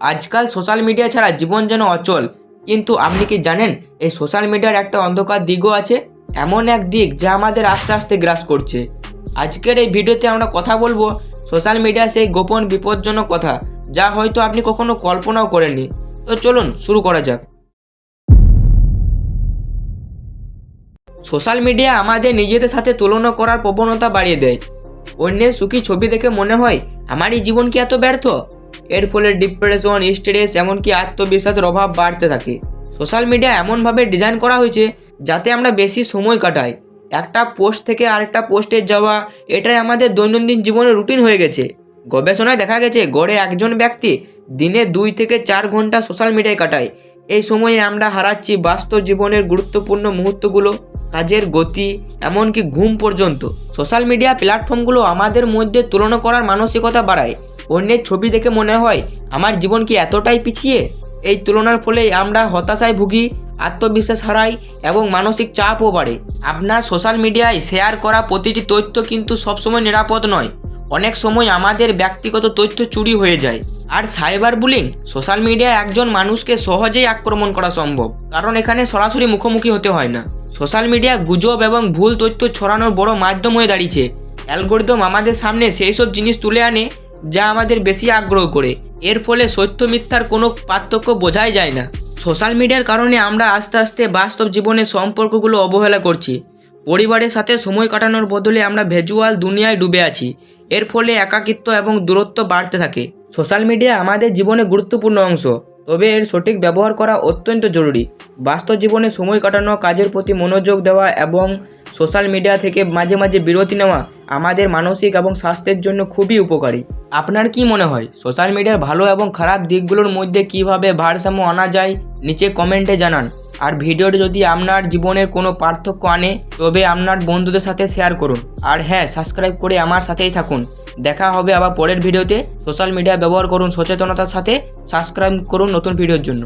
আজকাল social media ছাড়া জীবন যেন অচল। কিন্তু আপনি কি জানেন, এই সোশ্যাল মিডিয়ার একটা অন্ধকার দিকও আছে, এমন এক দিক যা আমাদের আস্তে আস্তে গ্রাস করছে। আজকের এই ভিডিওতে আমরা কথা বলব সোশ্যাল মিডিয়া সেই গোপন বিপজ্জনক কথা, যা হয়তো আপনি কখনো কল্পনাও করেননি। তো চলুন, শুরু করা যাক। সোশ্যাল মিডিয়া আমাদের নিজেদের সাথে তুলনা করার প্রবণতা বাড়িয়ে দেয়। অন্যের সুখী ছবি দেখে মনে হয়, আমারই জীবন কি এত ব্যর্থ? এর ফলে ডিপ্রেশন স্ট্রেস এমনকি আত্মবিশ্বাসের অভাব বাড়তে থাকে। সোশ্যাল মিডিয়া এমনভাবে ডিজাইন করা হয়েছে যাতে আমরা বেশি সময় কাটাই। একটা পোস্ট থেকে আরেকটা পোস্টে যাওয়া, এটাই আমাদের দৈনন্দিন জীবনের রুটিন হয়ে গেছে। গবেষণায় দেখা গেছে, গড়ে একজন ব্যক্তি দিনে দুই থেকে চার ঘণ্টা সোশ্যাল মিডিয়ায় কাটায়। এই সময়ে আমরা হারাচ্ছি বাস্তব জীবনের গুরুত্বপূর্ণ মুহূর্তগুলো, কাজের গতি, এমনকি ঘুম পর্যন্ত। সোশ্যাল মিডিয়া প্ল্যাটফর্মগুলো আমাদের মধ্যে তুলনা করার মানসিকতা বাড়ায়। অন্যের ছবি দেখে মনে হয়, আমার জীবন কি এতটাই পিছিয়ে? এই তুলনার ফলে আমরা হতাশায় ভুগি, আত্মবিশ্বাস হারাই এবং মানসিক চাপও বাড়ে। আপনার সোশ্যাল মিডিয়ায় শেয়ার করা প্রতিটি তথ্য কিন্তু সবসময় নিরাপদ নয়। অনেক সময় আমাদের ব্যক্তিগত তথ্য চুরি হয়ে যায়। আর সাইবার বুলিং সোশ্যাল মিডিয়ায় একজন মানুষকে সহজেই আক্রমণ করা সম্ভব। কারণ এখানে সরাসরি মুখোমুখি হতে হয় না। সোশ্যাল মিডিয়া গুজব এবং ভুল তথ্য ছড়ানোর বড় মাধ্যম হয়ে দাঁড়িয়েছে। অ্যালগোরিদম আমাদের সামনে সেই সব জিনিস তুলে আনে যা আমাদের বেশি আগ্রহ করে। এর ফলে সত্য মিথ্যার কোনো পার্থক্য বোঝাই যায় না। সোশ্যাল মিডিয়ার কারণে আমরা আস্তে আস্তে বাস্তব জীবনের সম্পর্কগুলো অবহেলা করছি। পরিবারের সাথে সময় কাটানোর বদলে আমরা ভেজুয়াল দুনিয়ায় ডুবে আছি। এর ফলে একাকিত্ব এবং দূরত্ব বাড়তে থাকে। সোশ্যাল মিডিয়া আমাদের জীবনে গুরুত্বপূর্ণ অংশ, তবে এর সঠিক ব্যবহার করা অত্যন্ত জরুরি। বাস্তব জীবনে সময় কাটানো, কাজের প্রতি মনোযোগ দেওয়া এবং সোশ্যাল মিডিয়া থেকে মাঝে মাঝে বিরতি নেওয়া আমাদের মানসিক এবং স্বাস্থ্যের জন্য খুবই উপকারী। আপনার কি মনে হয়, সোশ্যাল মিডিয়ার ভালো এবং খারাপ দিকগুলোর মধ্যে কীভাবে ভারসাম্য আনা যায়, নিচে কমেন্টে জানান। আর ভিডিওটি যদি আপনার জীবনের কোনো পার্থক্য আনে, তবে আপনার বন্ধুদের সাথে শেয়ার করুন। আর হ্যাঁ সাবস্ক্রাইব করে আমার সাথেই থাকুন। দেখা হবে আবার পরের ভিডিওতে। সোশ্যাল মিডিয়া ব্যবহার করুন, সচেতনতার সাথে সাবস্ক্রাইব করুন নতুন ভিডিওর জন্য।